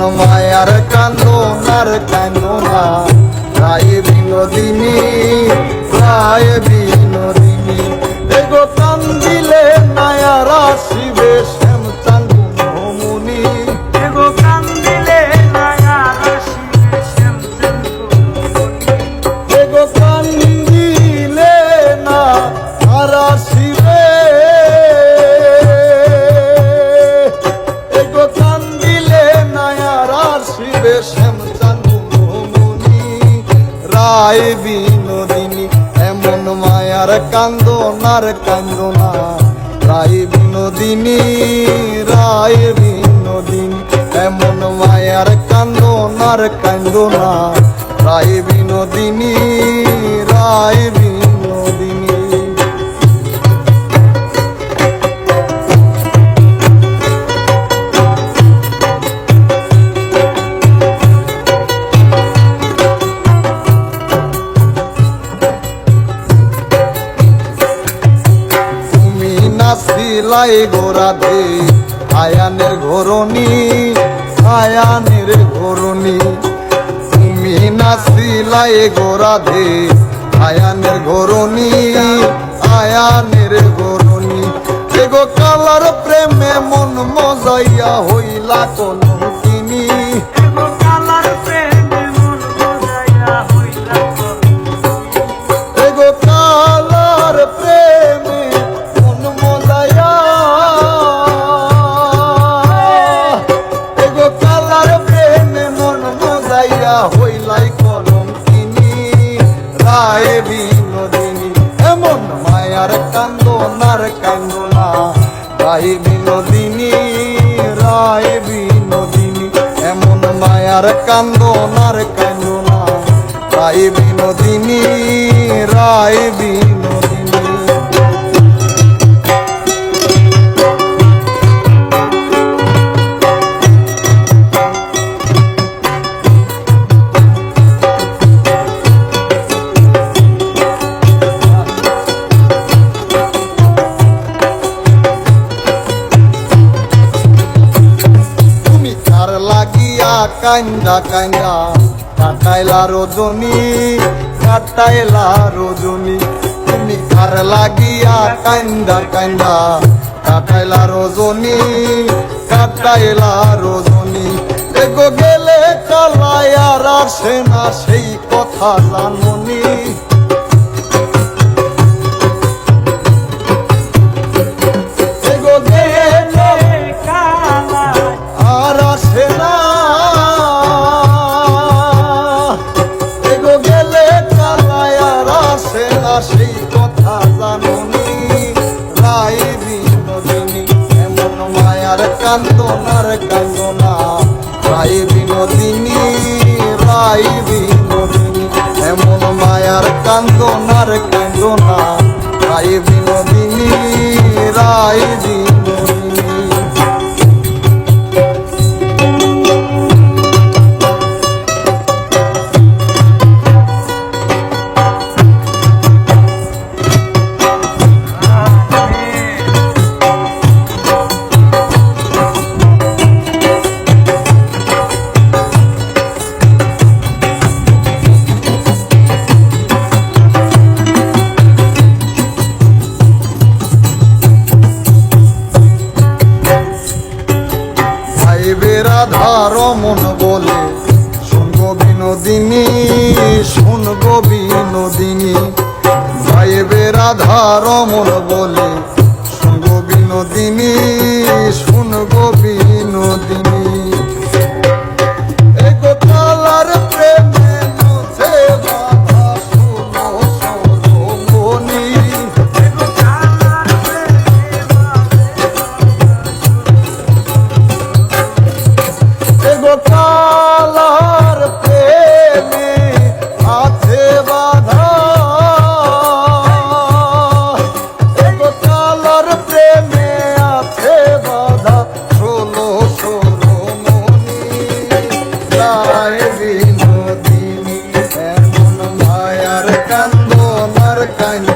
এমন মায়ার কান্দনার কান্দনা রায় বিনোদিনী রায় বিনোদিনী। এগো কান্দিলে নায়ার আসিবে রায় বিনোদিনী এমন মায়ার কান্দনার কান্দনা রায় বিনোদিনী রায় বিনোদিনী এমন মায়ার কান্দনার কান্দনা রায় বিনোদিনী রায় বিনোদিনী তুমি গোরা দে আয়ানের ঘরণি আয়ানের ঘরণি। তুমি নাচিলাই গোরাধে আয়ানের ঘরণি আয়ানের ঘরণি। এগো কালার প্রেমে মন মজাইয়া হইলা কিনি মায়ার কান্দো না রায় বিনোদিনী রায় বিনোদিনী, এমন মায়ার কান্দনার কান্দনা রায় বিনোদিনী রায় বিনোদিনী। কান্দা কান্দা কাটাইলা রজনী কাটাইলা রজনী। তুমি কার লাগিয়া কান্দা কান্দা কাটাইলা রজনী কাটাইলা রজনী। এগো গেলে কালায়ার আসে না সেই কথা জাননি। আর আসে না কান্দনার কান্দনা রাই বিনোদিনী রাই বিনোদিনী এমন মায়ার কান্দনার কান্দনা। রাই বিনোদিনী রাই বিনোদিনী। ভাইবেরা রমন মন বলে শুন বিনোদিনী শুন বিনোদিনী। গাইবে রাধা রমন বলে শুনগো বিনোদিনী শুনগো time.